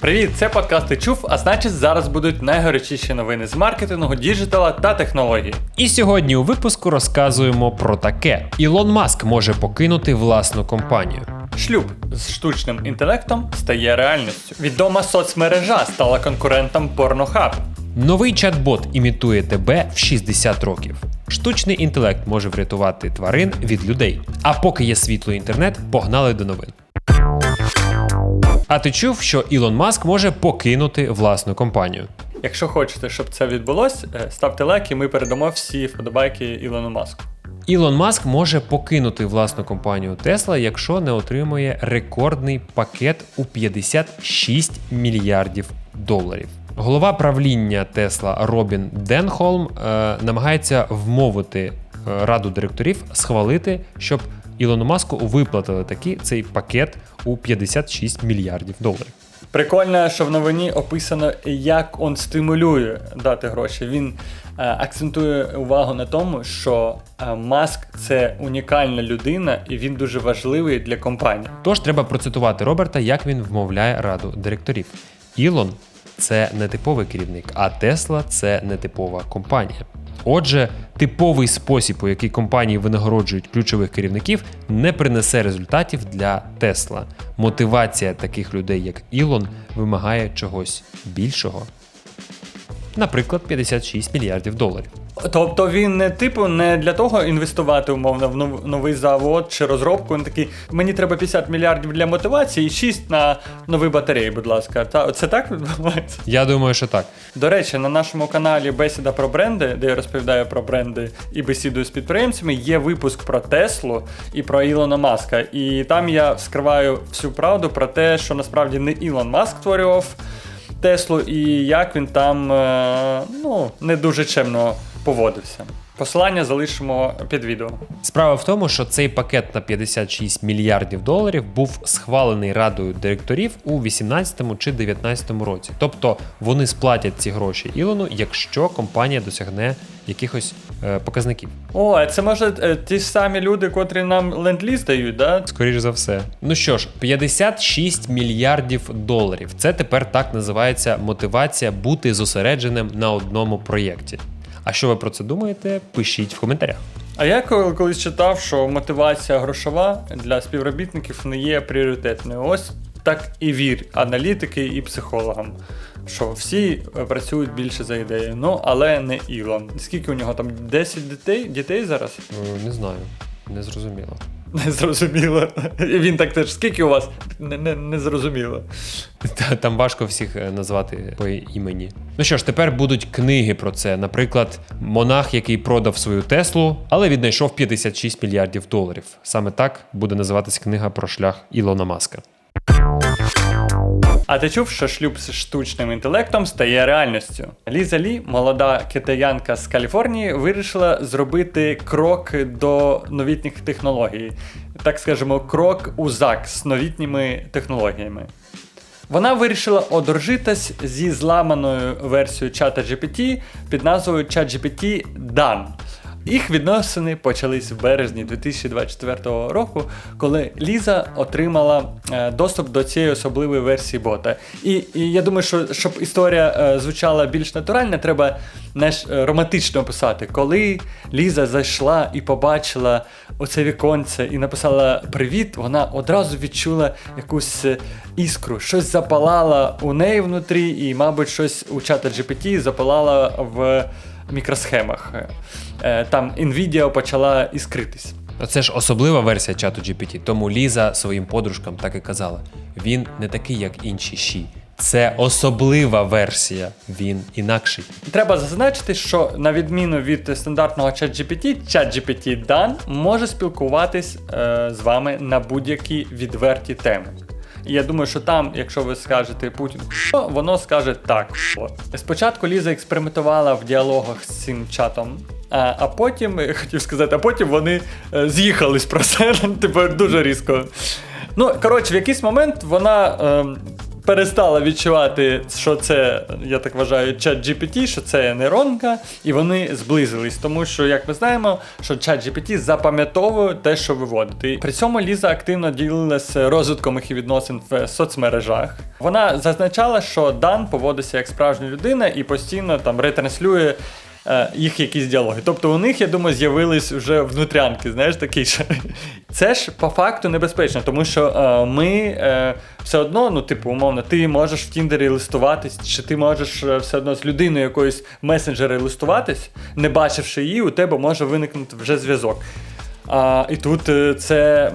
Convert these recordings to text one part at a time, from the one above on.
Привіт, це подкаст «Ти чув, а значить зараз будуть найгарячіші новини з маркетингу, діджитала та технологій. І сьогодні у випуску розказуємо про таке: Ілон Маск може покинути власну компанію. Шлюб з штучним інтелектом стає реальністю. Відома соцмережа стала конкурентом Pornhub. Новий чат-бот імітує тебе в 60 років. Штучний інтелект може врятувати тварин від людей. А поки є світло інтернет, погнали до новин. А ти чув, що Ілон Маск може покинути власну компанію? Якщо хочете, щоб це відбулось, е, ставте лайк і ми передамо всі вподобайки Ілону Маску. Ілон Маск може покинути власну компанію Tesla, якщо не отримує рекордний пакет у 56 мільярдів доларів. Голова правління Tesla Робін Денхолм е, намагається вмовити е, раду директорів схвалити, щоб Ілону Маску виплатили таки цей пакет у 56 мільярдів доларів. Прикольно, що в новині описано, як он стимулює дати гроші. Він е, акцентує увагу на тому, що е, Маск це унікальна людина, і він дуже важливий для компанії. Тож треба процитувати Роберта, як він вмовляє раду директорів. Ілон це не типовий керівник, а Тесла це не типова компанія. Отже, типовий спосіб, у який компанії винагороджують ключових керівників, не принесе результатів для Тесла. Мотивація таких людей, як Ілон, вимагає чогось більшого. Наприклад, 56 мільярдів доларів. Тобто він не типу не для того інвестувати умовно в нов- новий завод чи розробку. Він такий, мені треба 50 мільярдів для мотивації і 6 на нові батареї, будь ласка. Та це так відбувається? Я думаю, що так. До речі, на нашому каналі Бесіда про бренди, де я розповідаю про бренди і бесідую з підприємцями, є випуск про Теслу і про Ілона Маска. І там я скриваю всю правду про те, що насправді не Ілон Маск створював Теслу, і як він там е, ну, не дуже чемно поводився. Посилання залишимо під відео. Справа в тому, що цей пакет на 56 мільярдів доларів був схвалений радою директорів у 18 чи 19 році. Тобто вони сплатять ці гроші Ілону, якщо компанія досягне якихось е, показників. О, це може е, ті ж самі люди, котрі нам ленд-ліз дають, да? Скоріше за все. Ну що ж, 56 мільярдів доларів. Це тепер так називається мотивація бути зосередженим на одному проєкті. А що ви про це думаєте? Пишіть в коментарях. А я коли- колись читав, що мотивація грошова для співробітників не є пріоритетною. Ось так і вір аналітики і психологам. Що всі е, працюють більше за ідею. Ну, але не Ілон. Скільки у нього там 10 дітей, дітей зараз? Е, Не знаю, не зрозуміло. Не зрозуміло. Він так теж, скільки у вас? Не, зрозуміло. Та там важко всіх е, назвати по імені. Ну що ж, тепер будуть книги про це. Наприклад, монах, який продав свою Теслу, але віднайшов 56 мільярдів доларів. Саме так буде називатись книга про шлях Ілона Маска. А ти чув, що шлюб з штучним інтелектом стає реальністю? Ліза Лі, молода китаянка з Каліфорнії, вирішила зробити крок до новітніх технологій, так скажемо, крок у ЗАГ з новітніми технологіями. Вона вирішила одружитись зі зламаною версією чата GPT під назвою ChatGPT Dan. Їх відносини почались в березні 2024 року, коли Ліза отримала е, доступ до цієї особливої версії бота. І, і я думаю, що щоб історія е, звучала більш натурально, треба знаєш, е, романтично писати. Коли Ліза зайшла і побачила оце віконце і написала привіт, вона одразу відчула якусь іскру, щось запалало у неї внутрі, і, мабуть, щось у чата GPT запалало в мікросхемах. Е, Там Nvidia почала іскритись. Це ж особлива версія чату GPT, тому Ліза своїм подружкам так і казала: він не такий, як інші щі. Це особлива версія, він інакший. Треба зазначити, що на відміну від стандартного ChatGPT, ChatGPT Dan може спілкуватись е, з вами на будь-які відверті теми. І я думаю, що там, якщо ви скажете Путін, воно скаже так. Спочатку Ліза експериментувала в діалогах з цим чатом. А, а потім, я хотів сказати, а потім вони е, з'їхались про це, типу, дуже різко. Ну, коротше, в якийсь момент вона. Е, перестала відчувати, що це, я так вважаю, чат GPT, що це нейронка, і вони зблизились, тому що, як ми знаємо, що чат GPT запам'ятовує те, що виводить. І При цьому Ліза активно ділилася розвитком їх відносин в соцмережах. Вона зазначала, що Дан поводиться як справжня людина і постійно там ретранслює їх якісь діалоги. Тобто у них, я думаю, з'явились вже внутрянки, знаєш, такі ж. Це ж по факту небезпечно, тому що е, ми е, все одно, ну, типу, умовно, ти можеш в Тіндері листуватись, чи ти можеш е, все одно з людиною якоюсь месенджери листуватись, не бачивши її, у тебе може виникнути вже зв'язок. А, і тут е, це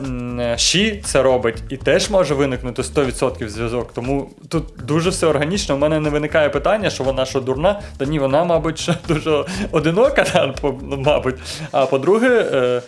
Ші це робить, і теж може виникнути 100% зв'язок. Тому тут дуже все органічно. У мене не виникає питання, що вона що дурна. Та ні, вона, мабуть, що дуже одинока, ну, мабуть. А по-друге, е, е,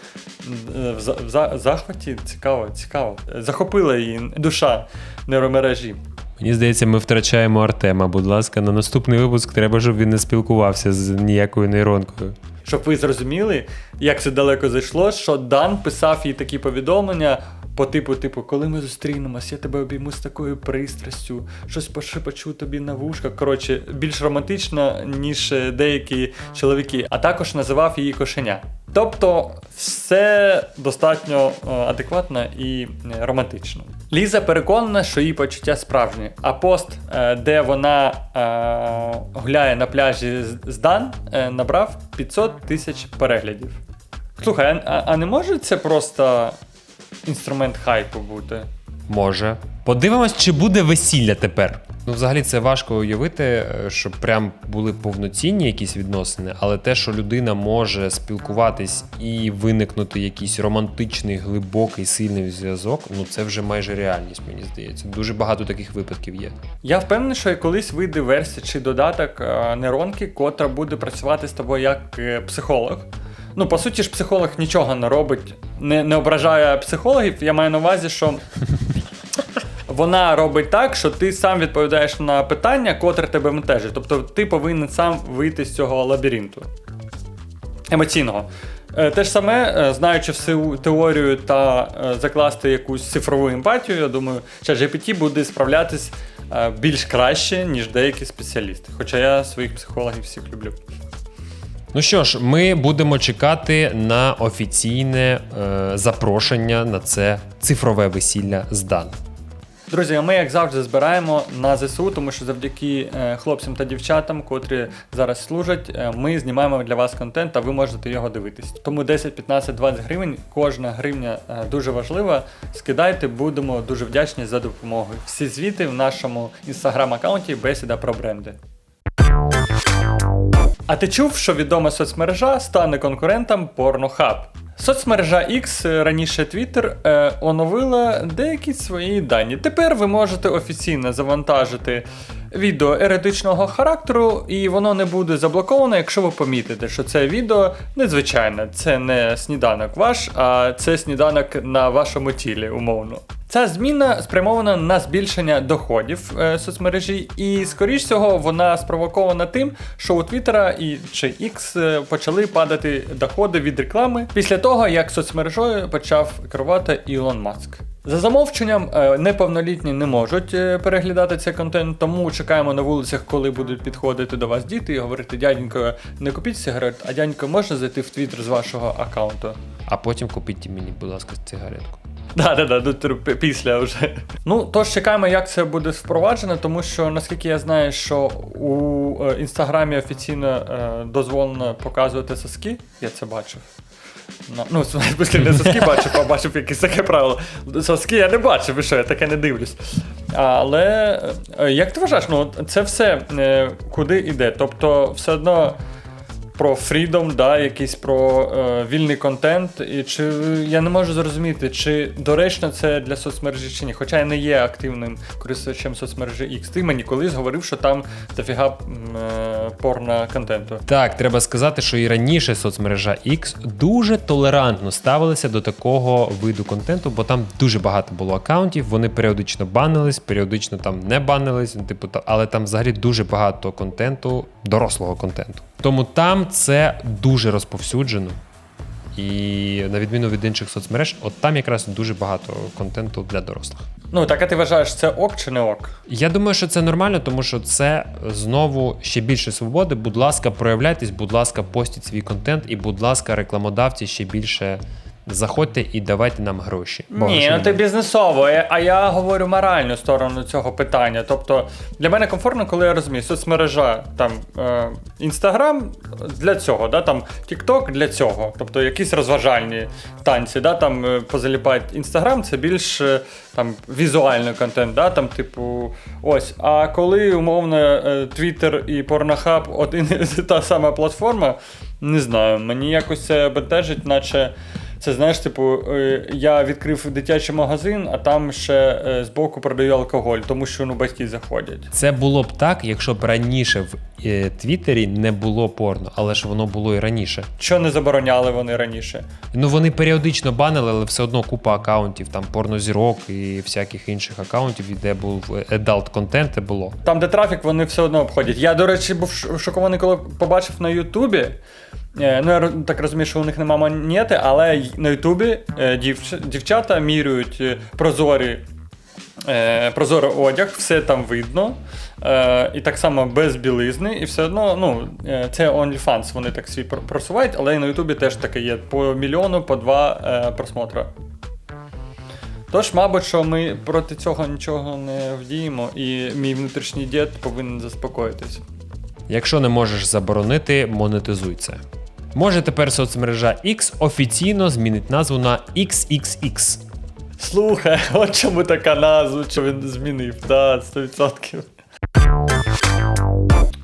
в, за- захваті цікаво, цікаво. Захопила її душа нейромережі. Мені здається, ми втрачаємо Артема. Будь ласка, на наступний випуск треба, щоб він не спілкувався з ніякою нейронкою. Щоб ви зрозуміли, як це далеко зайшло, що Дан писав їй такі повідомлення по типу, типу, коли ми зустрінемось, я тебе обійму з такою пристрастю, щось пошепочу тобі на вушка. Коротше, більш романтично, ніж е, деякі чоловіки, а також називав її кошеня. Тобто, все достатньо е, адекватно і е, романтично. Ліза переконана, що її почуття справжні, а пост, е, де вона е, гуляє на пляжі з- Дан, е, набрав 500 тисяч переглядів. Слухай, а не може це просто інструмент хайпу бути? Може. Подивимось, чи буде весілля тепер. Ну, взагалі, це важко уявити, е, щоб прям були повноцінні якісь відносини, але те, що людина може спілкуватись і виникнути якийсь романтичний, глибокий, сильний зв'язок, ну це вже майже реальність, мені здається. Дуже багато таких випадків є. Я впевнений, що колись вийде версія чи додаток е, нейронки, котра буде працювати з тобою як е, психолог. Ну, по суті ж, психолог нічого не робить, не, не ображає психологів. Я маю на увазі, що вона робить так, що ти сам відповідаєш на питання, котре тебе ментежить. Тобто ти повинен сам вийти з цього лабіринту емоційного. Е, Те ж саме, е, знаючи всю теорію та е, закласти якусь цифрову емпатію, я думаю, ChatGPT буде справлятись більш краще, ніж деякі спеціалісти. Хоча я своїх психологів всіх люблю. Ну що ж, ми будемо чекати на офіційне е, запрошення на це цифрове весілля з Дан. Друзі, ми, як завжди, збираємо на ЗСУ, тому що завдяки е, хлопцям та дівчатам, котрі зараз служать, е, ми знімаємо для вас контент, а ви можете його дивитись. Тому 10, 15, 20 гривень, кожна гривня е, дуже важлива. Скидайте, будемо дуже вдячні за допомогу. Всі звіти в нашому інстаграм-аккаунті Бесіда про бренди. А ти чув, що відома соцмережа стане конкурентом Pornhub? Соцмережа X, е, раніше Twitter, е, оновила деякі свої дані. Тепер ви можете офіційно завантажити відео еретичного характеру, і воно не буде заблоковано, якщо ви помітите, що це відео незвичайне, це не сніданок ваш, а це сніданок на вашому тілі, умовно. Ця зміна спрямована на збільшення доходів е, соцмережі, і скоріш всього вона спровокована тим, що у Твіттера і чи X е, почали падати доходи від реклами після того, як соцмережою почав керувати Ілон Маск. За замовченням, е, неповнолітні не можуть е, переглядати цей контент, тому чекаємо на вулицях, коли будуть підходити до вас діти і говорити: дяденько, не купіть сигарет, а дяденько, можна зайти в Твіттер з вашого аккаунту. А потім купіть мені, будь лака, цигаретку. Да, да, да, після вже. Ну, тож чекаємо, як це буде впроваджено, тому що наскільки я знаю, що у інстаграмі офіційно е, дозволено показувати соски, я це бачив. Ну, Ну, смислі, не соски бачив, а бачив якесь таке правило. Соски я не бачив, і що, я таке не дивлюсь. Але е, як ти вважаєш, ну це все е, куди йде? Тобто, все одно про фрідом, да, якийсь про е, вільний контент. І чи я не можу зрозуміти, чи доречно це для соцмережі чи ні. Хоча я не є активним користувачем соцмережі X. Ти мені колись говорив, що там дофіга е, порно контенту. Так, треба сказати, що і раніше соцмережа X дуже толерантно ставилася до такого виду контенту, бо там дуже багато було акаунтів, вони періодично банились, періодично там не банились, типу, але там взагалі дуже багато контенту, дорослого контенту. Тому там це дуже розповсюджено. І на відміну від інших соцмереж, от там якраз дуже багато контенту для дорослих. Ну, так а ти вважаєш, це ок чи не ок? Я думаю, що це нормально, тому що це знову ще більше свободи. Будь ласка, проявляйтесь, будь ласка, постіть свій контент, і, будь ласка, рекламодавці ще більше заходьте і давайте нам гроші. Бо Ні, ну ти бізнесово, е, а я говорю моральну сторону цього питання. Тобто для мене комфортно, коли я розумію, соцмережа там Інстаграм для цього, да, там TikTok для цього, тобто якісь розважальні танці, да, там е, позаліпають Інстаграм, це більш е, там візуальний контент, да, там, типу, ось. А коли умовно е, Twitter і Pornhub один та сама платформа, не знаю, мені якось це бентежить, наче. Це знаєш, типу, е, я відкрив дитячий магазин, а там ще е, збоку продаю алкоголь, тому що ну батьки заходять. Це було б так, якщо б раніше в е, Твіттері не було порно, але ж воно було і раніше. Що не забороняли вони раніше? Ну вони періодично банили, але все одно купа акаунтів, там порнозірок і всяких інших акаунтів, де був adult контент було. Там, де трафік, вони все одно обходять. Я, до речі, був шокований, коли побачив на Ютубі. Е, Ну, я так розумію, що у них нема монети, але на Ютубі е, дівчата міряють е, прозорі. Прозорий одяг, все там видно. І так само без білизни, і все одно, ну, це OnlyFans, вони так свій просувають, але і на Ютубі теж таке є по мільйону, по два просмотра. Тож, мабуть, що ми проти цього нічого не вдіємо, і мій внутрішній дід повинен заспокоїтись. Якщо не можеш заборонити, монетизуй це. Може тепер соцмережа X офіційно змінить назву на XXX. Слухай, от чому така назва, що він змінив, да, 100%.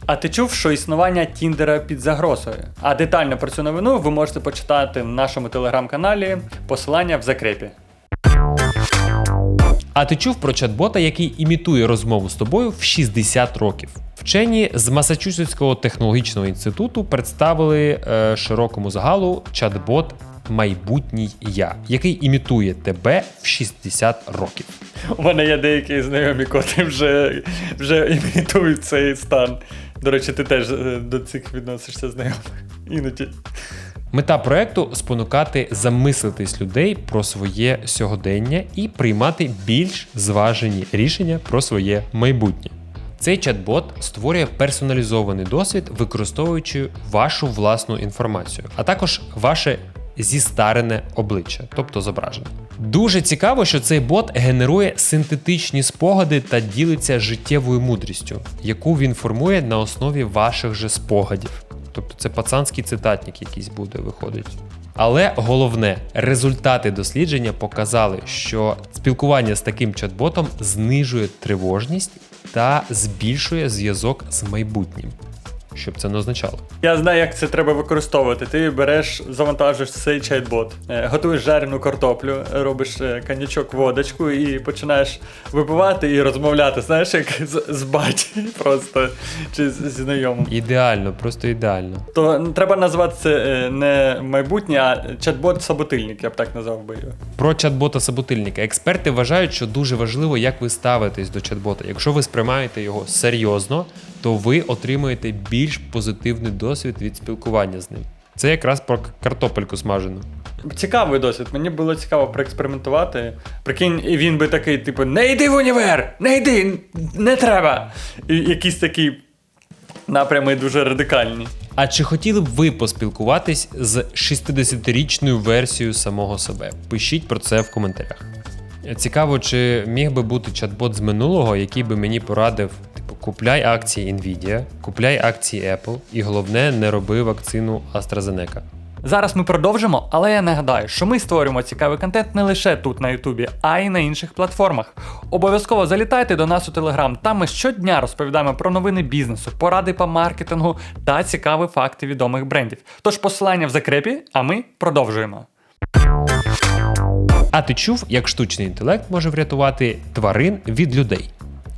А ти чув, що існування Тіндера під загрозою? А детально про цю новину ви можете почитати в нашому телеграм-каналі. Посилання в закрепі. А ти чув про чат-бота, який імітує розмову з тобою в 60 років? Вчені з Масачусетського технологічного інституту представили е, широкому загалу чат-бот Майбутній я, який імітує тебе в 60 років. У мене є деякі знайомі, котрі вже, вже імітують цей стан. До речі, ти теж е, до цих відносишся знайомих. Іноді. Мета проекту спонукати замислитись людей про своє сьогодення і приймати більш зважені рішення про своє майбутнє. Цей чат-бот створює персоналізований досвід, використовуючи вашу власну інформацію, а також ваше зістарене обличчя, тобто зображення. Дуже цікаво, що цей бот генерує синтетичні спогади та ділиться життєвою мудрістю, яку він формує на основі ваших же спогадів. Тобто це пацанський цитатник якийсь буде виходить. Але головне, результати дослідження показали, що спілкування з таким чат-ботом знижує тривожність та збільшує зв'язок з майбутнім. Що б це не означало? Я знаю, як це треба використовувати. Ти береш, завантажуєш цей чат-бот, е, готуєш жарену картоплю, робиш е, коньячок, водочку і починаєш випивати і розмовляти, знаєш, як з, з баті просто чи з, знайомим. Ідеально, просто ідеально. То треба назвати це е, не майбутнє, а чат-бот-саботильник, я б так назвав би його. Про чат-бота собутильника. Експерти вважають, що дуже важливо, як ви ставитесь до чат-бота. Якщо ви сприймаєте його серйозно, то ви отримуєте більш позитивний досвід від спілкування з ним. Це якраз про картопельку смажену. Цікавий досвід. Мені було цікаво проекспериментувати. Прикинь, і він би такий, типу, не йди в універ! Не йди! Не треба! І якісь такі напрями дуже радикальні. А чи хотіли б ви поспілкуватись з 60-річною версією самого себе? Пишіть про це в коментарях. Цікаво, чи міг би бути чат-бот з минулого, який би мені порадив, купляй акції Nvidia, купляй акції Apple, і головне, не роби вакцину AstraZeneca. Зараз ми продовжимо, але я нагадаю, що ми створюємо цікавий контент не лише тут на Ютубі, а й на інших платформах. Обов'язково залітайте до нас у Телеграм. Там ми щодня розповідаємо про новини бізнесу, поради по маркетингу та цікаві факти відомих брендів. Тож посилання в закрепі, а ми продовжуємо. А ти чув, як штучний інтелект може врятувати тварин від людей?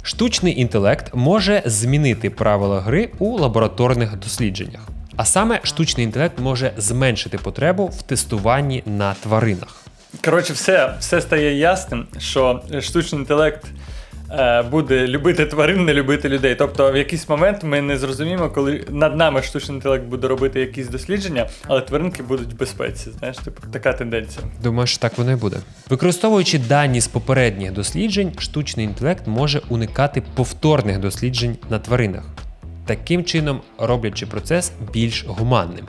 Штучний інтелект може змінити правила гри у лабораторних дослідженнях. А саме штучний інтелект може зменшити потребу в тестуванні на тваринах. Коротше, все, все стає ясним, що штучний інтелект буде любити тварин, не любити людей. Тобто, в якийсь момент ми не зрозуміємо, коли над нами штучний інтелект буде робити якісь дослідження, але тваринки будуть в безпеці. Знаєш, типу, така тенденція. Думаю, що так воно і буде. Використовуючи дані з попередніх досліджень, штучний інтелект може уникати повторних досліджень на тваринах, таким чином роблячи процес більш гуманним.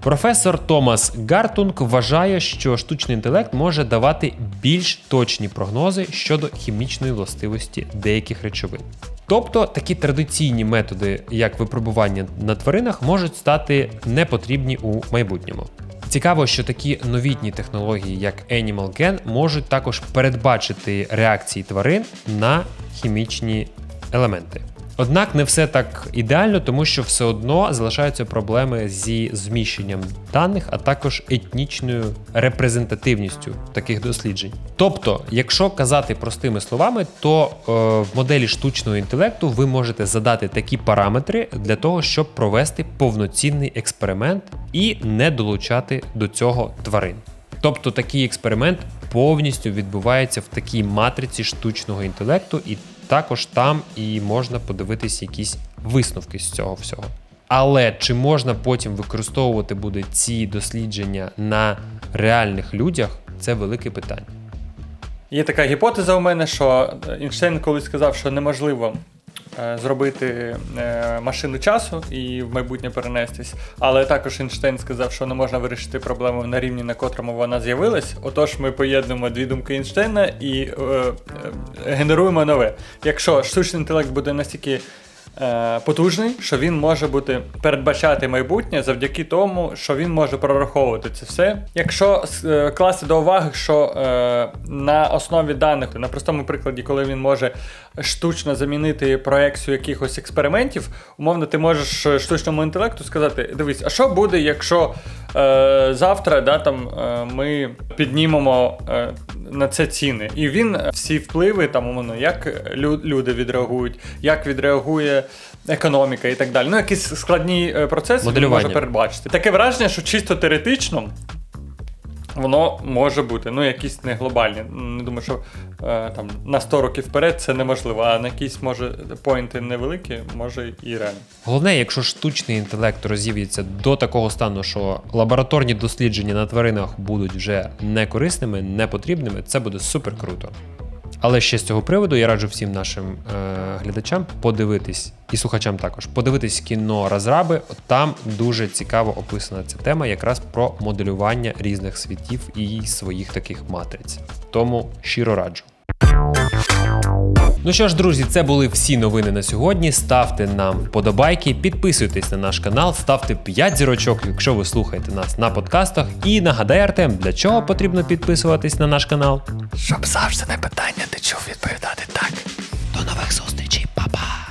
Професор Томас Гартунг вважає, що штучний інтелект може давати більш точні прогнози щодо хімічної властивості деяких речовин. Тобто такі традиційні методи, як випробування на тваринах, можуть стати непотрібні у майбутньому. Цікаво, що такі новітні технології, як Animal Gen, можуть також передбачити реакції тварин на хімічні елементи. Однак не все так ідеально, тому що все одно залишаються проблеми зі зміщенням даних, а також етнічною репрезентативністю таких досліджень. Тобто, якщо казати простими словами, то е, в моделі штучного інтелекту ви можете задати такі параметри для того, щоб провести повноцінний експеримент і не долучати до цього тварин. Тобто такий експеримент повністю відбувається в такій матриці штучного інтелекту, і також там і можна подивитись якісь висновки з цього всього. Але чи можна потім використовувати буде ці дослідження на реальних людях, це велике питання. Є така гіпотеза у мене, що Ейнштейн колись сказав, що неможливо зробити е, машину часу і в майбутнє перенестись. Але також Ейнштейн сказав, що не можна вирішити проблему на рівні, на котрому вона з'явилась. Отож, ми поєднуємо дві думки Ейнштейна і е, е, генеруємо нове. Якщо штучний інтелект буде настільки. Е, Потужний, що він може бути передбачати майбутнє завдяки тому, що він може прораховувати це все. Якщо е, класти до уваги, що е, на основі даних, на простому прикладі, коли він може штучно замінити проекцію якихось експериментів, умовно, ти можеш штучному інтелекту сказати: дивись, а що буде, якщо завтра да, там, ми піднімемо на це ціни? І він всі впливи, там, умовно, як лю- люди відреагують, як відреагує економіка і так далі. Ну, якісь складні е, процеси він може передбачити. Таке враження, що чисто теоретично. Воно може бути, ну якісь не глобальні. Не думаю, що е, там на 100 років вперед це неможливо, а на якісь може поінти невеликі, може і реально. Головне, якщо штучний інтелект розів'ється до такого стану, що лабораторні дослідження на тваринах будуть вже не корисними, не потрібними, це буде супер круто. Але ще з цього приводу я раджу всім нашим е, глядачам подивитись і слухачам також подивитись кіно розраби. Там дуже цікаво описана ця тема, якраз про моделювання різних світів і своїх таких матриць. Тому щиро раджу. Ну що ж, друзі, це були всі новини на сьогодні. Ставте нам вподобайки, підписуйтесь на наш канал, ставте 5 зірочок, якщо ви слухаєте нас на подкастах. І нагадай, Артем, для чого потрібно підписуватись на наш канал. Щоб завжди на питання ти чув відповідати так. До нових зустрічей, Па-па!